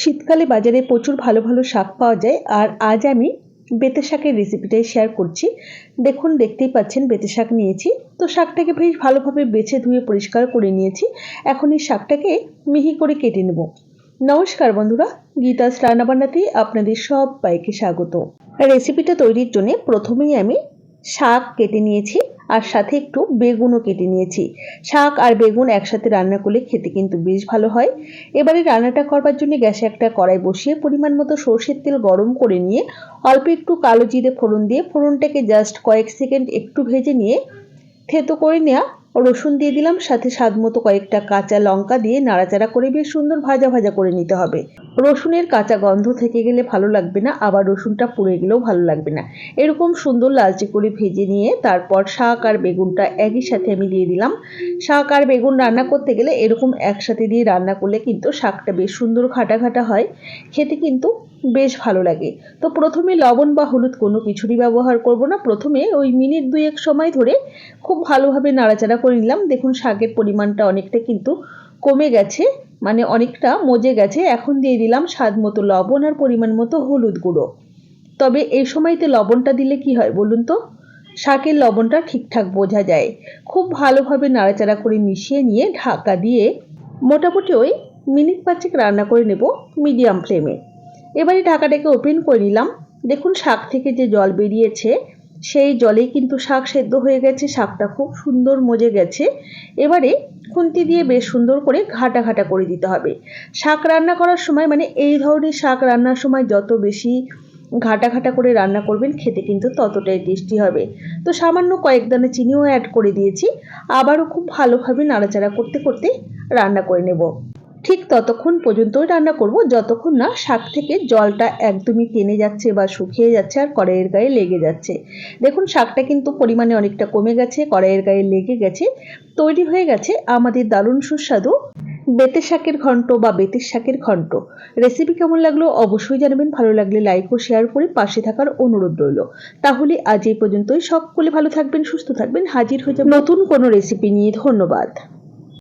শীতকালে বাজারে প্রচুর ভালো ভালো শাক পাওয়া যায় আর আজ আমি বেতে শাকের রেসিপিটাই শেয়ার করছি। দেখুন, দেখতেই পাচ্ছেন, বেতে শাক নিয়েছি। তো শাকটাকে বেশ ভালোভাবে বেছে ধুয়ে পরিষ্কার করে নিয়েছি। এখন এই শাকটাকে মিহি করে কেটে নেব। নমস্কার বন্ধুরা, গীতাস রান্নাবান্নাতেই আপনাদের সব বাইকে স্বাগত। রেসিপিটা তৈরির জন্য প্রথমেই আমি শাক কেটে নিয়েছি। আর সাথে একটু বেগুনও কেটে নিয়েছি। শাক আর বেগুন একসাথে রান্না করলে খেতে কিন্তু বেশ ভালো হয়। এবারে রান্নাটা করবার জন্য গ্যাসে একটা কড়াই বসিয়ে পরিমাণ মতো সর্ষের তেল গরম করে নিয়ে অল্প একটু কালো জিরে ফোড়ন দিয়ে ফোড়নটাকে জাস্ট কয়েক সেকেন্ড একটু ভেজে নিয়ে থেতো করে নেওয়া রসুন দিয়ে দিলাম, সাথে স্বাদ মতো কয়েকটা কাঁচা লঙ্কা দিয়ে নাড়াচাড়া করে বেশ সুন্দর ভাজা ভাজা করে নিতে হবে। রসুনের কাঁচা গন্ধ থেকে গেলে ভালো লাগবে না, আবার রসুনটা পুড়ে গেলেও ভালো লাগবে না। এরকম সুন্দর লালচে করে ভেজে নিয়ে তারপর শাক আর বেগুনটা একই সাথে আমি দিয়ে দিলাম। শাক আর বেগুন রান্না করতে গেলে এরকম একসাথে দিয়ে রান্না করলে কিন্তু শাকটা বেশ সুন্দর ঘাটা ঘাটা হয়। খেতে কিন্তু বেশ ভালো লাগে। তো প্রথমে লবণ বা হলুদ কোনো কিছুরই ব্যবহার করব না। প্রথমে ওই মিনিট দুয়েক সময় ধরে খুব ভালোভাবে নাড়াচাড়া করে নিলাম। দেখুন শাকের পরিমাণটা অনেকটা কিন্তু কমে গেছে মানে অনেকটা মজে গেছে। এখন দিয়ে দিলাম স্বাদ মতো লবণ আর পরিমাণ মতো হলুদ গুঁড়ো। তবে এই সময়তে লবণটা দিলে কি হয় বলুন তো? শাকের লবণটা ঠিকঠাক বোঝা যায়। খুব ভালোভাবে নাড়াচাড়া করে মিশিয়ে নিয়ে ঢাকা দিয়ে মোটামুটি ওই মিনিট পাঁচেক রান্না করে নেব মিডিয়াম ফ্লেমে। এবারে ঢাকাটাকে ওপেন করে নিলাম। দেখুন, শাক থেকে যে জল বেরিয়েছে, সেই জলেই কিন্তু শাক সেদ্ধ হয়ে গেছে, শাকটা খুব সুন্দর মজে গেছে। এবারে খুন্তি দিয়ে বেশ সুন্দর করে ঘাটা ঘাটা করে দিতে হবে। শাক রান্না করার সময় মানে এই ধরনের শাক রান্নার সময় যত বেশি ঘাটা ঘাটা করে রান্না করবেন, খেতে কিন্তু ততটাই টেস্টি হবে। তো সামান্য কয়েক দানা চিনিও অ্যাড করে দিয়েছি। আবারও খুব ভালোভাবে নাড়াচাড়া করতে করতে রান্না করে নেব। ঠিক ততক্ষণ পর্যন্তই রান্না করব। যতক্ষণ না শাক থেকে জলটা একদমই টেনে যাচ্ছে বা শুকিয়ে যাচ্ছে আর কড়াইয়ের গায়ে লেগে যাচ্ছে। দেখুন, শাকটা কিন্তু পরিমাণে অনেকটা কমে গেছে, কড়াইয়ের গায়ে লেগে গেছে, তৈরি হয়ে গেছে আমাদের দারুণ সুস্বাদু বেতের শাকের ঘন্ট বা বেতের শাকের ঘন্ট। রেসিপি কেমন লাগল অবশ্যই জানাবেন, ভালো লাগলে লাইক ও শেয়ার করে পাশে থাকার অনুরোধ রইল। তাহলে আজ এই পর্যন্তই, সকলে ভালো থাকবেন, সুস্থ থাকবেন, হাজির হয়ে যাবেন নতুন কোনো রেসিপি নিয়ে। ধন্যবাদ।